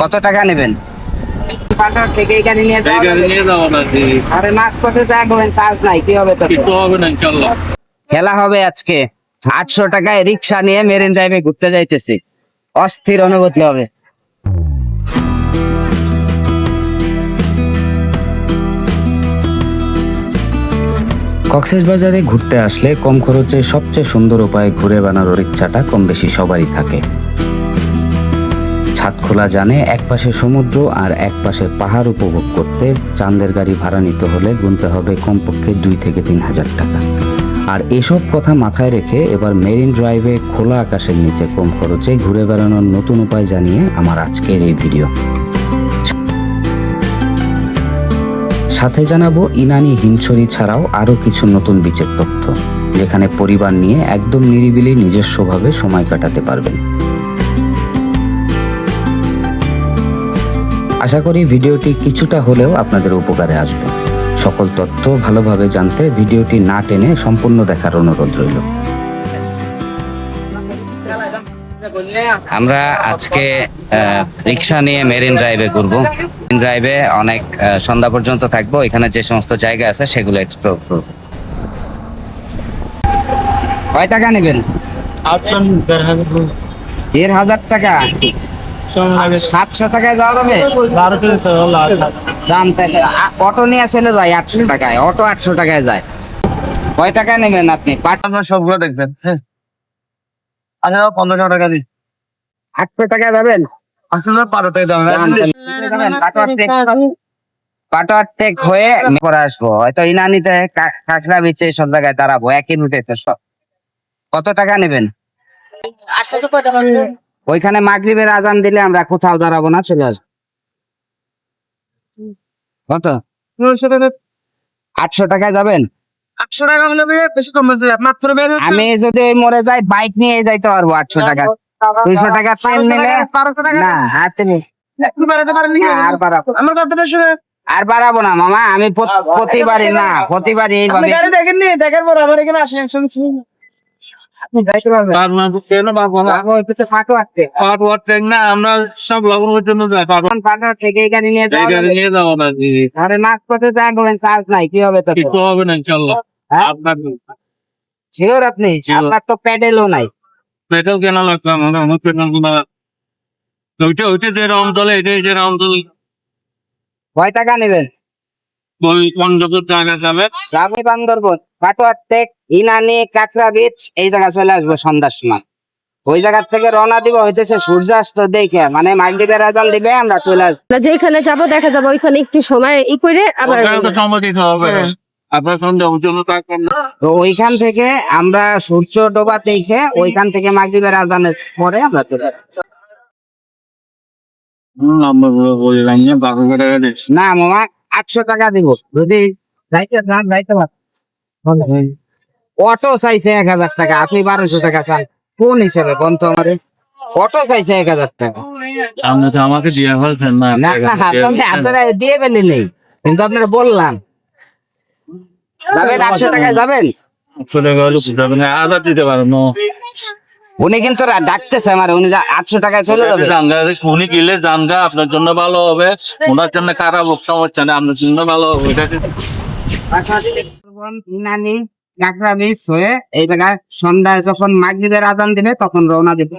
কত টাকা নেবেন? পাটার থেকে এই নিয়ে যাওয়া নিয়ে যাব আরে মাছ পথে যা চার্জ নাই কি হবে তো কিছু হবে না ইনশাল্লাহ। খেলা হবে আজকে। আটশো টাকায় রিক্সা নিয়ে মেরিন ড্রাইভে ঘুরতে যাইতেছি। অস্থির অনুভূতি হবে। কক্সবাজারে ঘুরতে আসলে কম খরচে সবচেয়ে সুন্দর উপায়ে ঘুরে বানানোর ইচ্ছাটা কম বেশি সবারই থাকে। ছাদ খোলা জানে, এক পাশে সমুদ্র আর এক পাশে পাহাড় উপভোগ করতে চাঁদের গাড়ি ভাড়া নিতে হলে গুনতে হবে কমপক্ষে দুই থেকে তিন হাজার টাকা। আর এসব কথা মাথায় রেখে এবার মেরিন ড্রাইভে খোলা আকাশের নিচে কম খরচে ঘুরে বেড়ানোর নতুন উপায় জানিয়ে আমার আজকের এই ভিডিও। সাথে জানাব, ইনানি হিমছড়ি ছাড়াও আরও কিছু নতুন বিচের তথ্য, যেখানে পরিবার নিয়ে একদম নিরিবিলি নিজস্বভাবে সময় কাটাতে পারবেন। আশা করি ভিডিওটি কিছুটা হলেও আপনাদের উপকারে আসবে। সকল তথ্য ভালোভাবে জানতে ভিডিওটি না টেনে সম্পূর্ণ দেখার অনুরোধ রইল। আমরা আজকে রিক্সা নিয়ে মেরিন ড্রাইভে ঘুরবো। মেরিন ড্রাইভে অনেক সন্ধ্যা পর্যন্ত থাকব। এখানে যে সমস্ত জায়গা আছে সেগুলো এক্সপ্লোর করব। কয় টাকা নেবেন? দেড় হাজার টাকা? সাতশো টাকায় যাওয়া যাবে? বারো কেজি তো হলো যান তাহলে আ- অটো নিয়ে চলে যায় আটশো টাকায় অটো আটশো টাকায় যায়। কয় টাকা নেবেন আপনি? সবগুলো দেখবেন হ্যাঁ। আচ্ছা পনেরোশো টাকা দিন। আটশো টাকা যাবেন? আসলে বারো টাকা দাম যান টেক- হয়ে পরে আসব। হয়তো ইনানিতে কাঁকড়া বিচে সব জায়গায় দাঁড়াবো একই রুটে তো সব। কত টাকা নেবেন? ওইখানে মাগরিবের আজান দিলে আমরা কোথাও দাঁড়াবো না চলে আসব। কত? আটশো টাকায় যাবেন? আটশো টাকা হলে বেশি কম মাত্র বের আমি যদি ওই মরে যাই বাইক নিয়ে যাইতে পারব আটশো টাকা। দুইশো টাকা নিলে না হাতে আর বাড়াবো। আমার কথাটা শুনে আর বাড়াবো না মামা। আমি প্রত- প্রতিবারই না প্রতিবারই এইভাবে দেখেননি? দেখার পর আমার এখানে আসেন একশো ছিলেন যাইতে পারবেন। কেন পারব না আমরা সব জন্য যাই থেকে নিয়ে যাবে। না আরে চার্জ নাই কি হবে তো? কিছু হবে না ইনশাল্লাহ হ্যাঁ? আপনার শিওর আপনি? Sure. আপনার তো প্যাডেলও নাই। পেট্রোল কেনা লাগতো আমাদের আমার পেট্রোলগুলো ওইটা ওইটা যে রম চলে এটা যে রম চলে কয় টাকা নেবেন? বান্দরবন কাটোয়ার টেক ইনানি বিচ এই জায়গা চলে আসব সন্ধ্যার সময়। ওই জায়গা থেকে রওনা দিব হইতেছে সূর্যাস্ত দেখে মানে মাগরিবের আজান দিবে আমরা চলে আসব। যেখানে যাব দেখা যাব ওইখানে একটু সময় ই করে আবার সময় দিতে হবে। তো ওইখান থেকে আমরা সূর্য ডোবা দেখে ওইখান থেকে মাগরিবের আজানের পরে আমরা চলে না মামা আটশো টাকা দিব। যদি যাইতে চান যাইতে পার অটো চাইছে এক হাজার টাকা আপনি বারোশো টাকা চান। কোন হিসাবে? কোন তো আমার। অটো চাইছে এক হাজার টাকা। আপনি তো আমাকে দিয়ে ফেলছেন না না না আপনি আপনারা দিয়ে নেই। কিন্তু আপনারা বললাম। যাবেন আটশো টাকায় যাবেন? চলে গেল দিতে পারো না। উনি কিন্তু ডাকতেছে আমার উনি আটশো টাকায় চলে যাবে। জানগা শুনি গেলে জানগা আপনার জন্য ভালো হবে। ওনার জন্য খারাপ হোক সমস্যা নেই আপনার জন্য ভালো হবে হয়ে এই সন্ধ্যায় যখন মাগরিবের দিবে তখন রওনা দিবে।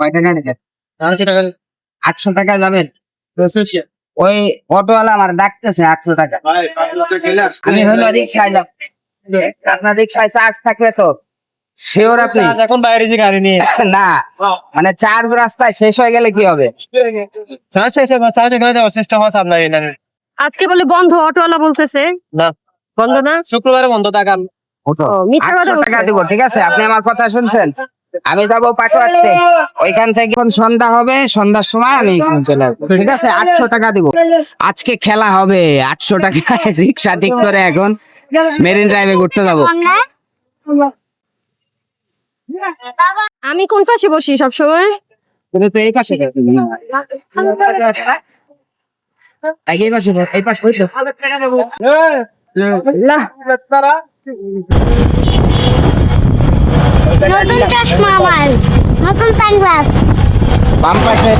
কয় টাকা নেবেন আটশো টাকা। যাবেন? ওই অটোওয়ালা আমার ডাকতেছে আটশো টাকা। আমি হলো রিক্সায় যাব। আপনার রিক্সায় চার্জ থাকবে তো? শিওর আপনি? এখন বাইরে যে গাড়ি নিয়ে। না। মানে চার্জ রাস্তায় শেষ হয়ে গেলে কি হবে? চার্জ চার্জ এখানে দেওয়ার চেষ্টা হওয়া আপনার আজকে বলে বন্ধ অটোওয়ালা বলতেছে। না। বন্ধ না? শুক্রবারে বন্ধ থাকান ঠিক আছে? আপনি আমার কথা শুনছেন? আমি যাব পাটোয়ারতে। ওইখান থেকে সন্ধ্যা হবে সন্ধ্যার সময় আমি চলে আসব ঠিক আছে? আটশো টাকা দিব। আজকে খেলা হবে আটশো টাকা রিক্সা ঠিক করে এখন মেরিন ড্রাইভে ঘুরতে যাব। আমি কোন পাশে বসি সব সময় তুমি তো এই পাশে এই পাশে এই পাশে নতুন চশমা আমার নতুন সানগ্লাস বাম পাশে।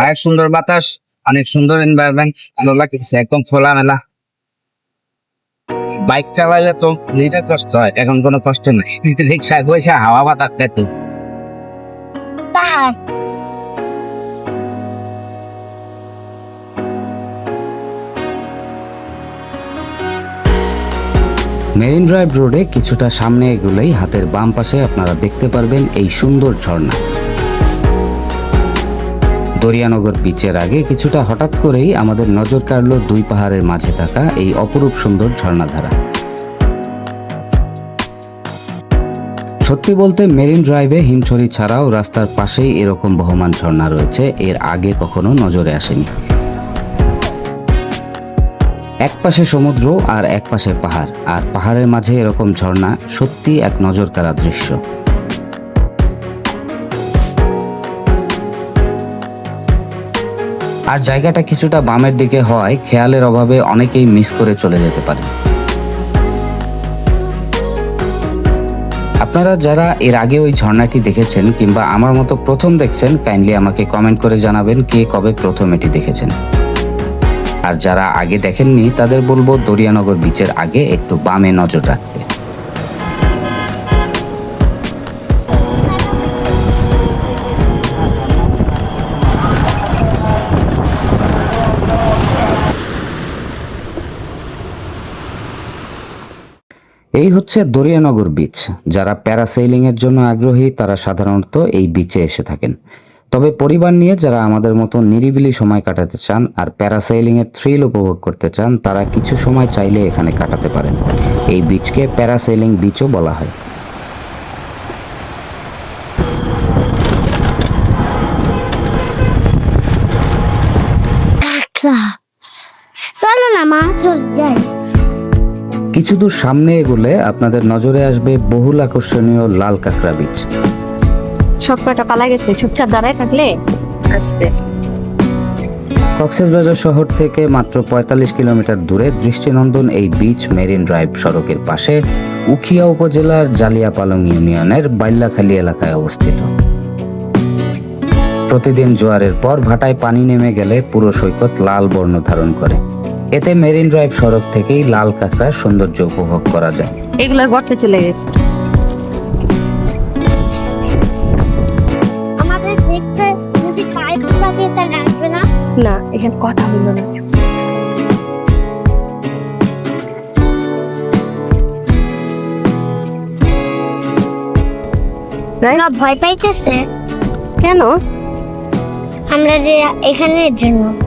অনেক সুন্দর বাতাস অনেক সুন্দর এনভায়রনমেন্ট ভালো লাগছে একদম খোলামেলা। বাইক চালাইলে তো নিজের কষ্ট হয় এখন কোনো কষ্ট নেই। রিক্সায় বসে হাওয়া বাতাস পেতে পাহাড়। মেরিন ড্রাইভ রোডে কিছুটা সামনে এগুলোই হাতের বাম পাশে আপনারা দেখতে পারবেন এই সুন্দর ঝর্ণা। দরিয়ানগর বিচের আগে কিছুটা হঠাৎ করেই আমাদের নজর কাড়ল দুই পাহাড়ের মাঝে থাকা এই অপরূপ সুন্দর ঝর্ণাধারা। সত্যি বলতে মেরিন ড্রাইভে হিমছড়ি ছাড়াও রাস্তার পাশেই এরকম বহমান ঝর্ণা রয়েছে, এর আগে কখনো নজরে আসেনি। এক পাশে সমুদ্র আর এক পাশে পাহাড়, আর পাহাড়ের মাঝে এরকম ঝর্ণা সত্যি এক নজর কাড়া দৃশ্য। আর জায়গাটা কিছুটা বামের দিকে হওয়ায় খেয়ালের অভাবে অনেকেই মিস করে চলে যেতে পারে। আপনারা যারা এর আগে ওই ঝর্ণাটি দেখেছেন কিংবা আমার মতো প্রথম দেখছেন কাইন্ডলি আমাকে কমেন্ট করে জানাবেন কে কবে প্রথম এটি দেখেছেন। আর যারা আগে দেখেননি, তাদের বলব দরিয়ানগর বিচের আগে একটু বামে নজর রাখতে। এই হচ্ছে দরিয়ানগর বিচ যারা প্যারাসেইলিং এর জন্য আগ্রহী, তারা সাধারণত এই বিচে এসে থাকেন। তবে পরিবার নিয়ে যারা আমাদের মতো নিরিবিলি সময় কাটাতে চান আর প্যারাসেইলিং এর থ্রিল উপভোগ করতে চান, তারা কিছু সময় চাইলে এখানে কাটাতে পারেন। এই বিচকে প্যারাসেইলিং বিচও বলা হয়। চলো না, মা, চল যাই। কিছু দূর সামনে এগুলে আপনাদের নজরে আসবে বহুল আকর্ষণীয় লাল কাঁকড়া বিচ সব কটা পালা গেছে? চুপচাপ দাঁড়ায় থাকলে? আসবে। কক্সবাজার শহর থেকে মাত্র পঁয়তাল্লিশ কিলোমিটার দূরে দৃষ্টিনন্দন এই বিচ মেরিন ড্রাইভ সড়কের পাশে উখিয়া উপজেলার জালিয়াপালং ইউনিয়নের বাইল্লাখালী এলাকায় অবস্থিত। প্রতিদিন জোয়ারের পর ভাটায় পানি নেমে গেলে পুরো সৈকত লাল বর্ণ ধারণ করে। এতে মেরিন ড্রাইভ সড়ক থেকেই লাল কাঁকড়ার সৌন্দর্য উপভোগ করা যায়। এগুলার গর্তে চলে গেছে। আমাদের দেখতে যদি পাইপ লাগে তাহলে আসবে না? না এখানে কথা বলল না। ওরা ভয় পাইতেছে। কেন? আমরা যে এখানের জন্য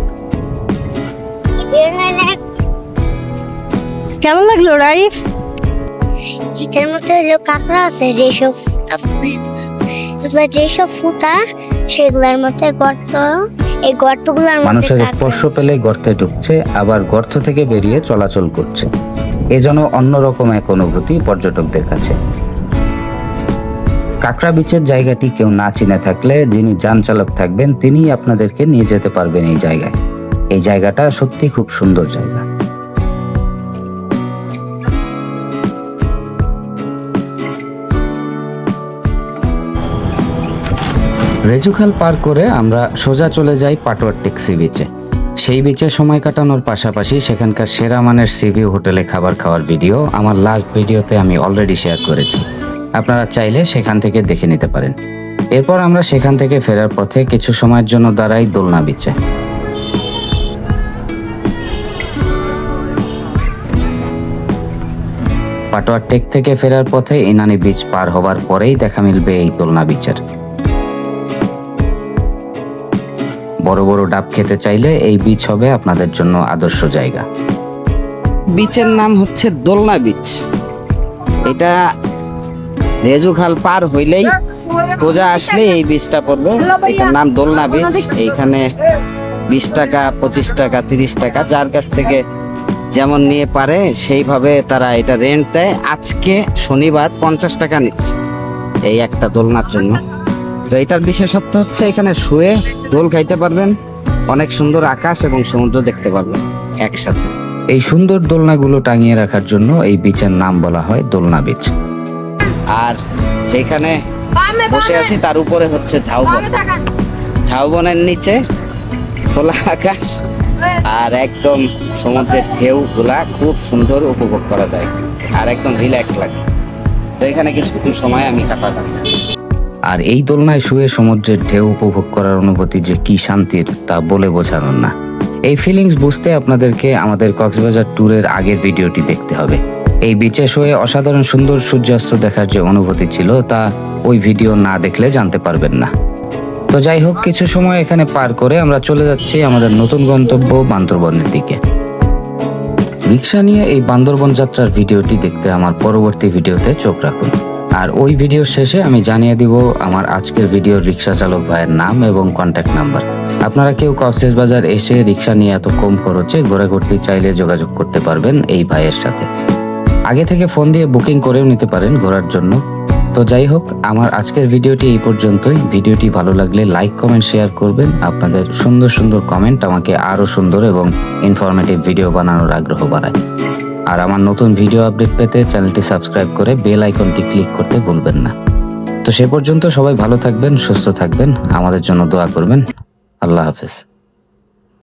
কেমন লাগল রাইফ? এটার মধ্যে হলো কাঁকড়া আছে যেসব ফুতা যেসব ফুতা সেগুলোর মধ্যে গর্ত এই গর্তগুলোর মানুষের স্পর্শ পেলে গর্তে ঢুকছে আবার গর্ত থেকে বেরিয়ে চলাচল করছে। এ যেন অন্যরকম এক অনুভূতি পর্যটকদের কাছে। কাঁকড়া বিচের জায়গাটি কেউ না চিনে থাকলে যিনি যান চালক থাকবেন তিনিই আপনাদেরকে নিয়ে যেতে পারবেন এই জায়গায়। এই জায়গাটা সত্যি খুব সুন্দর জায়গা। রেজুখাল পার করে আমরা সোজা চলে যাই পাটোয়ার ট্যাক্সি বিচে সেই বিচে সময় কাটানোর পাশাপাশি সেখানকার সেরা মানের সিভিউ হোটেলে খাবার খাওয়ার ভিডিও আমার লাস্ট ভিডিওতে আমি অলরেডি শেয়ার করেছি। আপনারা চাইলে সেখান থেকে দেখে নিতে পারেন। এরপর আমরা সেখান থেকে ফেরার পথে কিছু সময়ের জন্য দাঁড়াই দোলনা বিচে পাটোয়ার টেক থেকে ফেরার পথে ইনানি বিচ পার হবার পরেই দেখা মিলবে এই দোলনা বিচের। বড় বড় ডাব খেতে চাইলে এই বিচ হবে আপনাদের জন্য আদর্শ জায়গা। বিচের নাম হচ্ছে দোলনা বিচ এটা রেজু খাল পার হইলেই সোজা আসলে এই বীজটা পড়বে। এটার নাম দোলনা বীজ এইখানে বিশ টাকা, পঁচিশ টাকা, তিরিশ টাকা, যার কাছ থেকে যেমন নিয়ে পারে সেইভাবে তারা এটা রেন্ট দেয়। আজকে শনিবার পঞ্চাশ টাকা নিচ্ছে এই একটা দোলনার জন্য। তো এটার বিশেষত্ব হচ্ছে এখানে শুয়ে দোল খাইতে পারবেন অনেক সুন্দর আকাশ এবং সমুদ্র দেখতে পারবেন একসাথে। এই সুন্দর দোলনাগুলো টাঙিয়ে রাখার জন্য এই বিচের নাম বলা হয় দোলনা বিচ আর যেখানে বসে আছি তার উপরে হচ্ছে ঝাউবন। ঝাউবনের নিচে খোলা আকাশ আর একদম সমুদ্রের ঢেউ গুলা খুব সুন্দর উপভোগ করা যায়। আর একদম রিল্যাক্স লাগে। তো এখানে কিছুক্ষণ সময় আমি কাটালাম। আর এই দোলনায় শুয়ে সমুদ্রের ঢেউ উপভোগ করার অনুভূতি যে কি শান্তির, তা বলে বোঝানোর না। এই ফিলিংস বুঝতে আপনাদেরকে আমাদের কক্সবাজার ট্যুরের আগের ভিডিওটি দেখতে হবে। এই বিচে শুয়ে অসাধারণ সুন্দর সূর্যাস্ত দেখার যে অনুভূতি ছিল, তা ওই ভিডিও না দেখলে জানতে পারবেন না। তো যাই হোক, কিছু সময় এখানে পার করে আমরা চলে যাচ্ছি আমাদের নতুন গন্তব্য বান্দরবনের দিকে। রিক্সা নিয়ে এই বান্দরবন যাত্রার ভিডিওটি দেখতে আমার পরবর্তী ভিডিওতে চোখ রাখুন। আর ওই ভিডিওর শেষে আমি জানিয়ে দিব আমার আজকের ভিডিওর রিক্সা চালক ভাইয়ের নাম এবং কন্ট্যাক্ট নাম্বার আপনারা কেউ কক্সেস বাজার এসে রিক্সা নিয়ে এত কম খরচে ঘোরা ঘুরতে চাইলে যোগাযোগ করতে পারবেন এই ভাইয়ের সাথে। আগে থেকে ফোন দিয়ে বুকিং করেও নিতে পারেন ঘোরার জন্য। তো যাই হোক, আমার আজকের ভিডিওটি এই পর্যন্তই। ভিডিওটি ভালো লাগলে লাইক কমেন্ট শেয়ার করবেন। আপনাদের সুন্দর সুন্দর কমেন্ট আমাকে আরও সুন্দর এবং ইনফরমেটিভ ভিডিও বানানোর আগ্রহ বাড়ায়। আর আমার নতুন ভিডিও আপডেট পেতে চ্যানেলটি সাবস্ক্রাইব করে বেল আইকনটি ক্লিক করতে ভুলবেন না। তো সে পর্যন্ত সবাই ভালো থাকবেন, সুস্থ থাকবেন। আমাদের জন্য দোয়া করবেন। আল্লাহ হাফেজ।